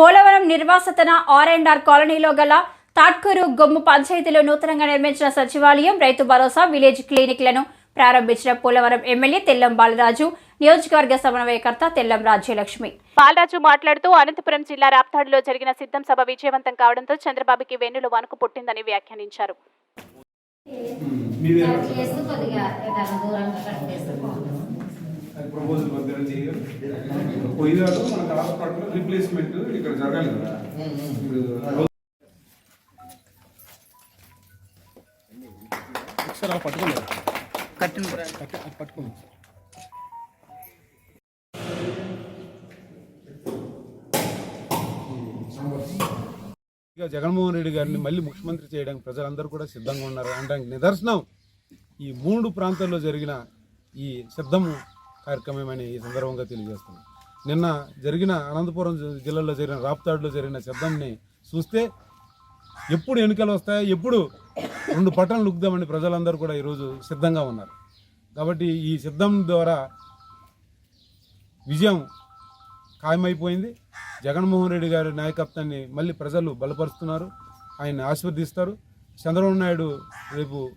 పోలవరం నిర్వాసితన R and R కాలనీలో గల తాట్కూరు గొమ్ము పంచాయతీలో నూతనంగా నిర్మించిన సచివాలయం రైతు భరోసా విలేజ్ క్లినిక్లను ప్రారంభించిన పోలవరం ఎమ్మెల్యే తెల్లం బాలరాజు నియోజకవర్గ సమన్వయకర్త తెల్లం రాజ్యలక్ష్మి. బాలరాజు మాట్లాడుతూ అనంతపురం జిల్లా రాప్తాడులో జరిగిన సిద్ధం సభ విజయవంతం కావడంతో చంద్రబాబుకి వెన్నులో వణుకు పుట్టిందని వ్యాఖ్యానించారు. కొద్దిగా దూరంగా ప్రపోజల్ మధ్యలో చేయాలి పోయిదాడు మనకు హాస్పిటల్ రీప్లేస్మెంట్ ఇక్కడ జరగాలి కదా. ఇప్పుడు ఒకసారి అలా పట్టుకోండి. కట్టిన అది పట్టుకోండి. ఇక జగన్మోహన్ రెడ్డి గారిని మళ్ళీ ముఖ్యమంత్రి చేయడానికి ప్రజలందరూ కూడా సిద్ధంగా ఉన్నారు అనడానికి నిదర్శనం ఈ మూడు ప్రాంతాల్లో జరిగిన ఈ సిద్ధం కార్యక్రమం అని ఈ సందర్భంగా తెలియజేస్తున్నాం. నిన్న జరిగిన అనంతపురం జి- జిల్లాలో జరిగిన రాప్తాడులో జరిగిన శబ్దాన్ని చూస్తే ఎప్పుడు ఎన్నికలు వస్తాయో ఎప్పుడు రెండు పట్టణాలు లుక్దామని ప్రజలందరూ కూడా ఈరోజు సిద్ధంగా ఉన్నారు. కాబట్టి ఈ సిద్ధం ద్వారా విజయం ఖాయమైపోయింది. జగన్మోహన్ రెడ్డి గారి నాయకత్వాన్ని మళ్ళీ ప్రజలు బలపరుస్తున్నారు. ఆయన ఆశీర్వదిస్తారు. చంద్రబాబు నాయుడు రేపు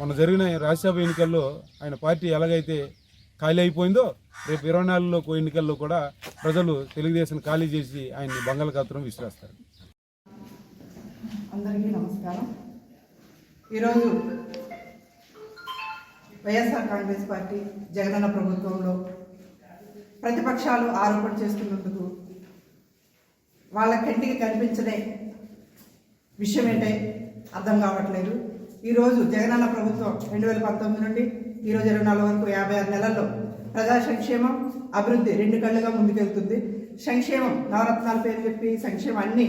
మొన్న జరిగిన రాజ్యసభ ఎన్నికల్లో ఆయన పార్టీ ఎలాగైతే ఖాళీ అయిపోయిందో రేపు ఇరవై నాలుగులో ఎన్నికల్లో కూడా ప్రజలు తెలుగుదేశం ఖాళీ చేసి ఆయన్ని బంగాళాఖాతం విసిరేస్తారు. అందరికీ నమస్కారం. ఈరోజు వైఎస్ఆర్ కాంగ్రెస్ పార్టీ జగనన్న ప్రభుత్వంలో ప్రతిపక్షాలు ఆరోపణ చేస్తున్నందుకు వాళ్ళ కంటికి కనిపించనే విషయం ఏంటే అర్థం కావట్లేదు. ఈరోజు జగనన్న ప్రభుత్వం రెండు వేల పంతొమ్మిది నుండి ఈరోజు ఇరవై నాలుగు వరకు యాభై ఆరు నెలల్లో ప్రజా సంక్షేమం అభివృద్ధి రెండు కళ్ళుగా ముందుకెళ్తుంది. సంక్షేమం నవరత్నాల పేరు చెప్పి సంక్షేమం అన్నీ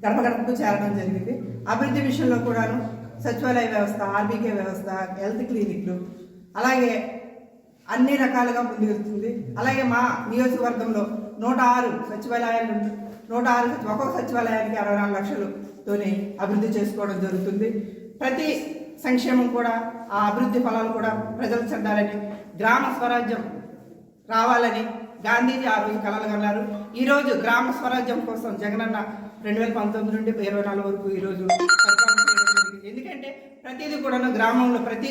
గడప గడపకు చేరడం జరిగింది. అభివృద్ధి విషయంలో కూడాను సచివాలయ వ్యవస్థ ఆర్బీకే వ్యవస్థ హెల్త్ క్లినిక్లు అలాగే అన్ని రకాలుగా ముందుకెళ్తుంది అలాగే మా నియోజకవర్గంలో నూట ఆరు సచివాలయాలు నూట ఆరు ఒక్కొక్క సచివాలయానికి అరవై నాలుగు లక్షలతోనే అభివృద్ధి చేసుకోవడం జరుగుతుంది. ప్రతి సంక్షేమం కూడా ఆ అభివృద్ధి ఫలాలు కూడా ప్రజలు చెందాలని గ్రామ స్వరాజ్యం రావాలని గాంధీజీ ఆ రోజు కలలు కన్నారు. ఈరోజు గ్రామ స్వరాజ్యం కోసం జగనన్న రెండు వేల పంతొమ్మిది నుండి ఇరవై నాలుగు వరకు ఈ రోజు జరిగింది. ఎందుకంటే ప్రతిదీ కూడా గ్రామంలో ప్రతి